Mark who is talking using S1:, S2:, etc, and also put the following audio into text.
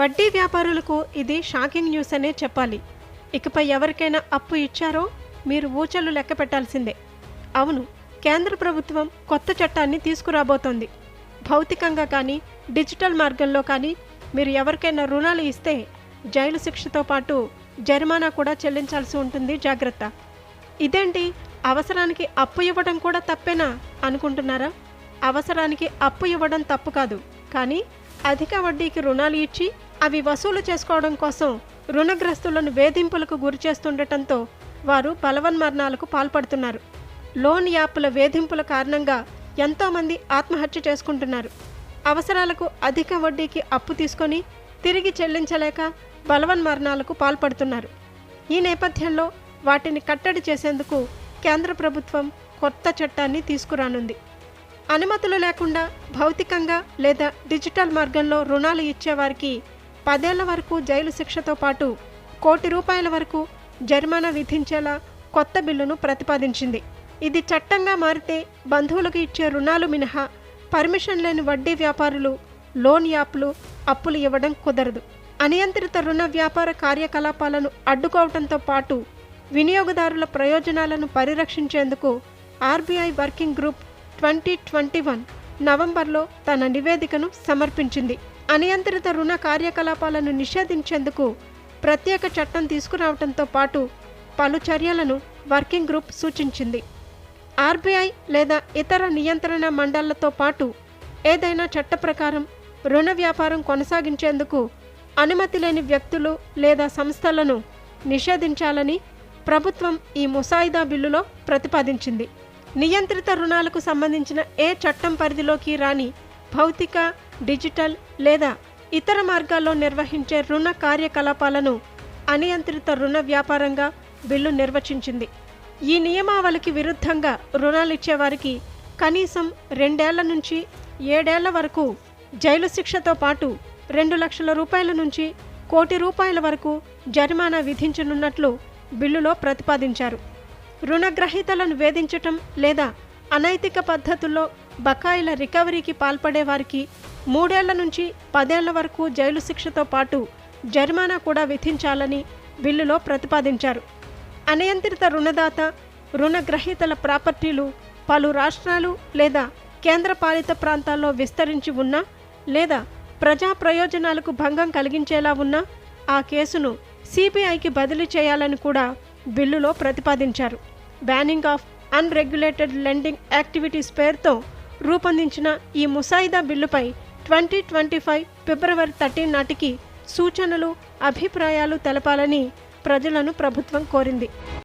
S1: వడ్డీ వ్యాపారులకు ఇది షాకింగ్ న్యూస్ అనే చెప్పాలి. ఇకపై ఎవరికైనా అప్పు ఇచ్చారో మీరు ఊచలు లెక్క పెట్టాల్సిందే. అవును కేంద్ర ప్రభుత్వం కొత్త చట్టాన్ని తీసుకురాబోతోంది. భౌతికంగా కానీ డిజిటల్ మార్గంలో కానీ మీరు ఎవరికైనా రుణాలు ఇస్తే జైలు శిక్షతో పాటు జరిమానా కూడా చెల్లించాల్సి ఉంటుంది జాగ్రత్త. ఇదేంటి? అవసరానికి అప్పు ఇవ్వడం కూడా తప్పేనా అనుకుంటున్నారా? అవసరానికి అప్పు ఇవ్వడం తప్పు కాదు. కానీ అధిక వడ్డీకి రుణాలు ఇచ్చి అవి వసూలు చేసుకోవడం కోసం రుణగ్రస్తులను వేధింపులకు గురి చేస్తుండటంతో వారు బలవన్మరణాలకు పాల్పడుతున్నారు. లోన్ యాప్ల వేధింపుల కారణంగా ఎంతోమంది ఆత్మహత్య చేసుకుంటున్నారు. అవసరాలకు అధిక వడ్డీకి అప్పు తీసుకొని తిరిగి చెల్లించలేక బలవన్మరణాలకు పాల్పడుతున్నారు. ఈ నేపథ్యంలో వాటిని కట్టడి చేసేందుకు కేంద్ర ప్రభుత్వం కొత్త చట్టాన్ని తీసుకురానుంది. అనుమతులు లేకుండా భౌతికంగా లేదా డిజిటల్ మార్గంలో రుణాలు ఇచ్చేవారికి పదేళ్ళ వరకు జైలు శిక్షతో పాటు కోటి రూపాయల వరకు జరిమానా విధించేలా కొత్త బిల్లును ప్రతిపాదించింది. ఇది చట్టంగా మారితే బంధువులకు ఇచ్చే రుణాలు మినహా పర్మిషన్ లేని వడ్డీ వ్యాపారులు లోన్ యాప్లు అప్పులు ఇవ్వడం కుదరదు. అనియంత్రిత రుణ వ్యాపార కార్యకలాపాలను అడ్డుకోవడంతో పాటు వినియోగదారుల ప్రయోజనాలను పరిరక్షించేందుకు RBI working group twenty twenty one నవంబర్లో తన నివేదికను సమర్పించింది. అనియంత్రిత రుణ కార్యకలాపాలను నిషేధించేందుకు ప్రత్యేక చట్టం తీసుకురావడంతో పాటు పలు చర్యలను వర్కింగ్ గ్రూప్ సూచించింది. ఆర్బీఐ లేదా ఇతర నియంత్రణ మండళ్ళతో పాటు ఏదైనా చట్ట ప్రకారం రుణ వ్యాపారం కొనసాగించేందుకు అనుమతి లేని వ్యక్తులు లేదా సంస్థలను నిషేధించాలని ప్రభుత్వం ఈ ముసాయిదా బిల్లులో ప్రతిపాదించింది. నియంత్రిత రుణాలకు సంబంధించిన ఏ చట్టం పరిధిలోకి రాని భౌతిక డిజిటల్ లేదా ఇతర మార్గాల్లో నిర్వహించే రుణ కార్యకలాపాలను అనియంత్రిత రుణ వ్యాపారంగా బిల్లు నిర్వచించింది. ఈ నియమావళికి విరుద్ధంగా రుణాలిచ్చేవారికి కనీసం రెండేళ్ళ నుంచి ఏడేళ్ళ వరకు జైలు శిక్షతో పాటు రెండు లక్షల రూపాయల నుంచి కోటి రూపాయల వరకు జరిమానా విధించనున్నట్లు బిల్లులో ప్రతిపాదించారు. రుణగ్రహీతలను వేధించటం లేదా అనైతిక పద్ధతుల్లో బకాయిల రికవరీకి పాల్పడే వారికి మూడేళ్ళ నుంచి పదేళ్ళ వరకు జైలు శిక్షతో పాటు జరిమానా కూడా విధించాలని బిల్లులో ప్రతిపాదించారు. అనియంత్రిత రుణదాత రుణగ్రహీతల ప్రాపర్టీలు పలు రాష్ట్రాలు లేదా కేంద్రపాలిత ప్రాంతాల్లో విస్తరించి ఉన్నా లేదా ప్రజా ప్రయోజనాలకు భంగం కలిగించేలా ఉన్నా ఆ కేసును సిబిఐకి బదిలీ చేయాలని కూడా బిల్లులో ప్రతిపాదించారు. Banning of unregulated lending activities పేరుతో రూపొందించిన ఈ ముసాయిదా బిల్లుపై ట్వంటీ ట్వంటీ ఫైవ్ ఫిబ్రవరి థర్టీన్ నాటికి సూచనలు అభిప్రాయాలు తెలపాలని ప్రజలను ప్రభుత్వం కోరింది.